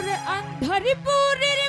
ওরে আন্ধারিপুরের